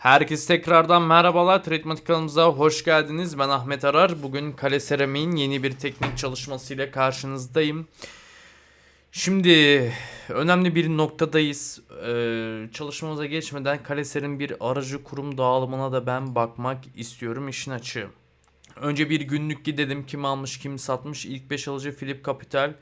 Herkese tekrardan merhabalar. Treatment kanalımıza hoş geldiniz. Ben Ahmet Arar. Bugün Kale Seramik'in yeni bir teknik çalışmasıyla karşınızdayım. Şimdi önemli bir noktadayız. Ee, çalışmamıza geçmeden Kale Seramik'in bir aracı kurum dağılımına da ben bakmak istiyorum işin açığı. Önce bir günlük gidelim. Kim almış, kim satmış. İlk 5 alıcı Philip Capital.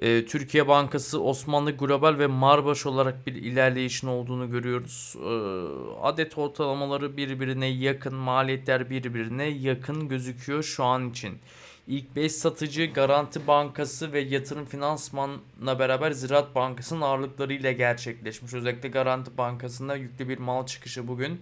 Ee, Türkiye Bankası, Osmanlı Global ve Marbaş olarak bir ilerleyişin olduğunu görüyoruz. Ee, adet ortalamaları birbirine yakın, maliyetler birbirine yakın gözüküyor şu an için. İlk 5 satıcı Garanti Bankası ve Yatırım Finansman'la beraber Ziraat Bankası'nın ağırlıklarıyla gerçekleşmiş. Özellikle Garanti Bankası'nda yüklü bir mal çıkışı bugün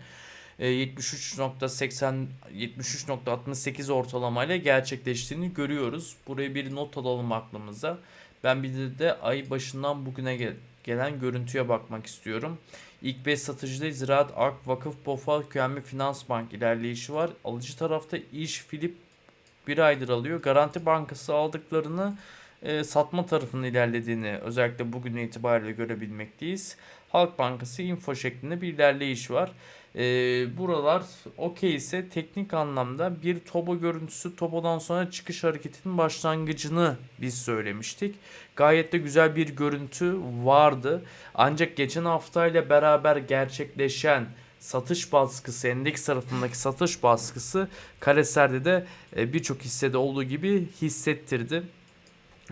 e, 73.80 73.68 ortalamayla gerçekleştiğini görüyoruz. Buraya bir not alalım aklımıza. Ben bir de, ay başından bugüne gel- gelen görüntüye bakmak istiyorum. İlk 5 satıcıda Ziraat, Ak, Vakıf, Bofa, QNB Finans Bank ilerleyişi var. Alıcı tarafta İş, Filip bir aydır alıyor. Garanti Bankası aldıklarını e, satma tarafının ilerlediğini özellikle bugün itibariyle görebilmekteyiz. Halk Bankası info şeklinde bir ilerleyiş var. E, buralar okey ise teknik anlamda bir Tobo görüntüsü Tobo'dan sonra çıkış hareketinin başlangıcını biz söylemiştik. Gayet de güzel bir görüntü vardı. Ancak geçen haftayla beraber gerçekleşen satış baskısı, endeks tarafındaki satış baskısı Kareser'de de e, birçok hissede olduğu gibi hissettirdi.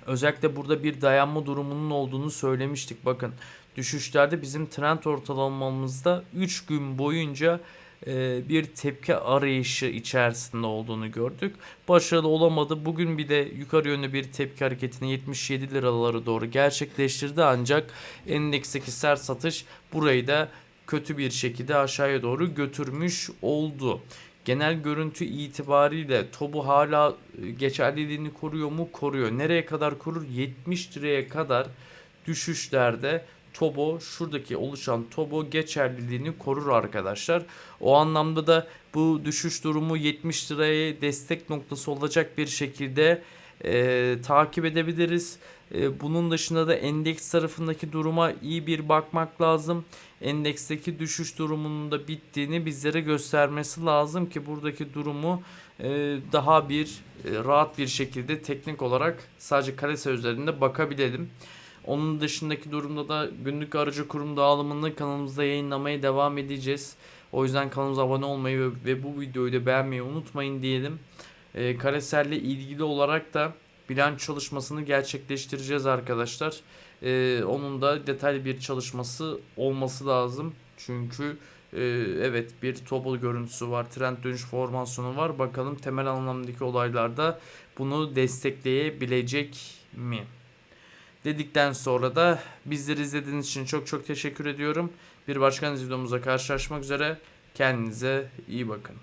Özellikle burada bir dayanma durumunun olduğunu söylemiştik. Bakın düşüşlerde bizim trend ortalamamızda 3 gün boyunca e, bir tepki arayışı içerisinde olduğunu gördük. Başarılı olamadı. Bugün bir de yukarı yönlü bir tepki hareketini 77 liralara doğru gerçekleştirdi. Ancak endeksteki sert satış burayı da kötü bir şekilde aşağıya doğru götürmüş oldu. Genel görüntü itibariyle TOB'u hala e, geçerliliğini koruyor mu? Koruyor. Nereye kadar korur? 70 liraya kadar düşüşlerde TOBO şuradaki oluşan TOBO geçerliliğini korur arkadaşlar. O anlamda da bu düşüş durumu 70 liraya destek noktası olacak bir şekilde e, takip edebiliriz. E, bunun dışında da endeks tarafındaki duruma iyi bir bakmak lazım. Endeksteki düşüş durumunun da bittiğini bizlere göstermesi lazım ki buradaki durumu e, daha bir e, rahat bir şekilde teknik olarak sadece karese üzerinde bakabilelim. Onun dışındaki durumda da günlük aracı kurum dağılımını kanalımızda yayınlamaya devam edeceğiz. O yüzden kanalımıza abone olmayı ve, ve bu videoyu da beğenmeyi unutmayın diyelim. E, Kareser'le ilgili olarak da bilanço çalışmasını gerçekleştireceğiz arkadaşlar. E, onun da detaylı bir çalışması olması lazım. Çünkü e, evet bir toplu görüntüsü var. Trend dönüş formasyonu var. Bakalım temel anlamdaki olaylarda bunu destekleyebilecek mi? Dedikten sonra da bizleri izlediğiniz için çok çok teşekkür ediyorum. Bir başka videomuzda karşılaşmak üzere. Kendinize iyi bakın.